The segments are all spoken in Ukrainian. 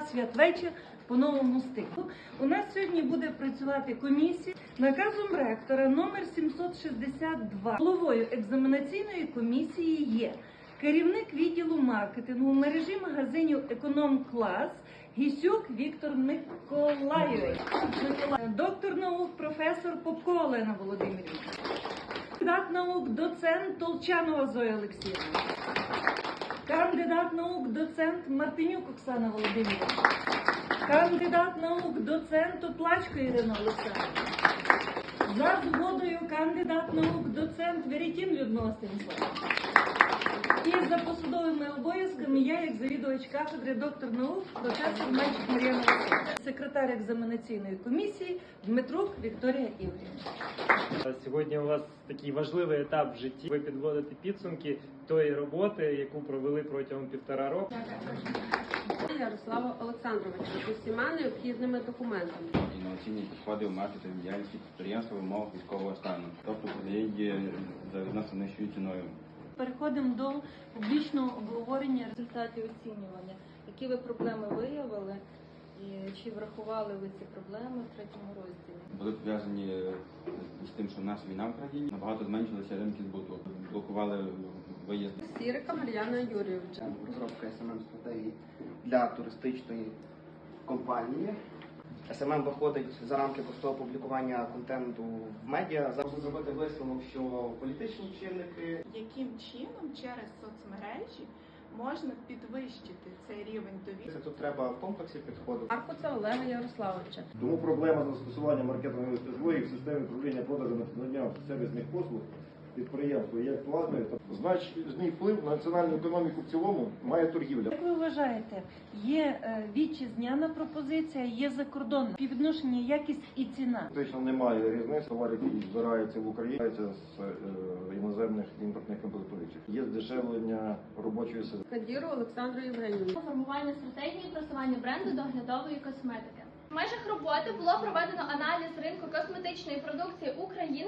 Святвечір по новому стилю. У нас сьогодні буде працювати комісія наказом ректора номер 762. Головою екзаменаційної комісії є керівник відділу маркетингу мережі магазинів Економ Клас Гісюк Віктор Миколайович, доктор наук, професор Попко Олена Володимирівна, кандидат наук, доцент Толчанова Зоя Олексіївна. Кандидат наук, доцент Мартинюк Оксана Володимирівна. Кандидат наук, доцент Оплачко Ірина Олександрівна. За згодою кандидат наук, доцент Веретін Людмила Станіславівна. І за посадовими обов'язками я, як завідувач кафедри, доктор наук, професор Мальчик Мар'яна Васильівна, секретар екзаменаційної комісії Дмитрук Вікторія Ігорівна. Сьогодні у вас такий важливий етап в житті. Ви підводите підсумки тої роботи, яку провели протягом півтора року. Ярослава Олександровича з усіма необхідними документами. інноваційні підходи в маркетинг діяльності підприємства в умовах військового стану, тобто продають за відносно нижчою ціною. Переходимо до публічного обговорення результатів оцінювання. Які ви проблеми виявили і чи врахували ви ці проблеми в третьому розділі? Були пов'язані е, з тим, що в нас війна в країні, набагато зменшилися ринки збуту, блокували виїзди. Сірика Мар'яна Юрійовича. розробка smm стратегії для туристичної компанії. SMM виходить за рамки простого публікування контенту в медіа. Зараз зробити висновок, що політичні чинники яким чином через соцмережі можна підвищити цей рівень довіри. це тут треба в комплексі підходу. Маркуца Олега Ярославовича. Тому проблема застосування маркетингової технології в системі управління продажами та надання сервісних послуг підприємства є актуальною. та Значний вплив на національну економіку в цілому має торгівля. Як ви вважаєте, є е, вітчизняна пропозиція, є закордонна співвідношення якість і ціна? Фактично немає різниці. Товар, який збирається в Україні, з е, іноземних імпортних комплектуючих. Є здешевлення робочої сили. Кадіру Олександру Євгенівну. формування стратегії просування бренду доглядової косметики. В межах роботи було проведено аналіз ринку косметичної продукції України.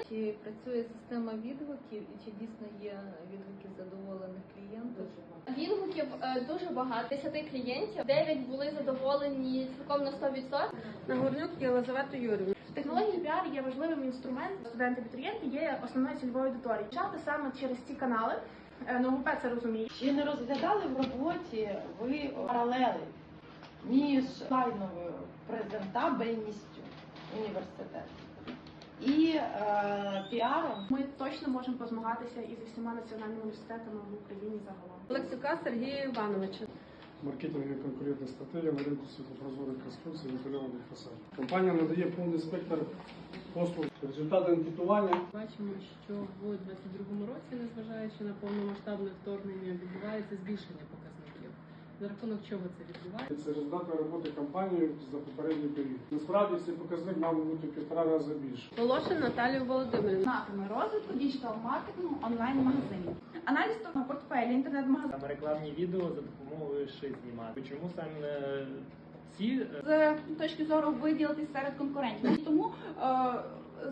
Чи працює система відгуків і чи дійсно є відгуки задоволених клієнтів? Відгуків е, дуже багато. 10 клієнтів, 9 були задоволені цілком на 100%. Нагорнюк Єлизавету Юрівну. Технології піар є важливим інструментом. Студенти-абітурієнти є основною цільовою аудиторією. Чати саме через ці канали. Е, НОГУП це розуміє. Чи не розглядали в роботі ви паралели між лайновою презентабельністю університету і е, піаром? Ми точно можемо позмагатися із усіма національними університетами в Україні загалом. Олексюка Сергія Івановича. маркетингові конкурентна стратегія на ринку світлопрозорих конструкцій вентильованих фасадів. Компанія надає повний спектр послуг. Результати анкетування Бачимо, що в 2022 році, незважаючи на повномасштабне вторгнення, відбувається збільшення показників. За рахунок чого це відбувається? це результати роботи компанії за попередній період. Насправді цей показник мав би бути в півтора рази більше. Волошин Наталію Володимирівну. Напрями розвитку діджитал-маркетингу онлайн-магазинів. Аналіз того портфелі інтернет-магазинів. Там рекламні відео за допомогою шит знімати. Чому саме ці З точки зору виділитись серед конкурентів. Тому е,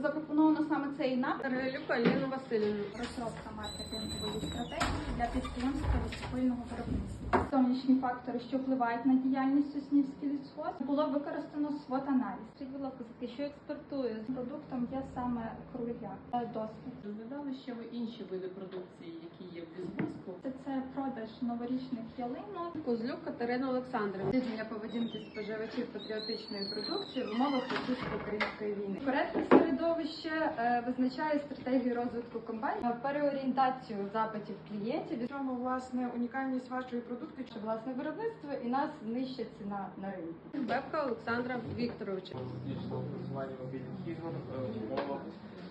запропоновано саме цей напрям. Релюк Аліну Васильівну. Розробка маркетингової стратегії для підприємства високільного виробництва. Зовнішні фактори, що впливають на діяльність Соснівський лісхоз, було використано свот-аналіз. Скажіть, будь ласка, що експортує? Продуктом є саме кругляк, е, досвід. Розглядали ще ви інші види продукції, які є в лісгоспу? Це, це продаж новорічних ялинок. Козлюк Катерина Олександрівна. Дослідження поведінки споживачів патріотичної продукції в умовах російсько-української війни. Коректне середовище е, визначає стратегію розвитку компанії. Переорієнтацію запитів клієнтів від Чому власне унікальність вашої продукції? що власне виробництво і нас нижча ціна на ринку. Бебка Олександра Вікторовича. успішного просування мобільних ігор в умовах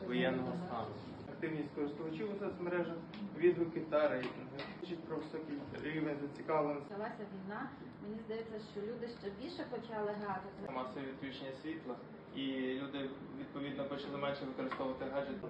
воєнного стану? Активність користувачів у соцмережах, відгуки та рейтинги. Про високий рівень зацікавленості. Почалася війна. Мені здається, що люди ще більше почали грати. Масове відключення світла, і люди почали менше використовувати гаджети.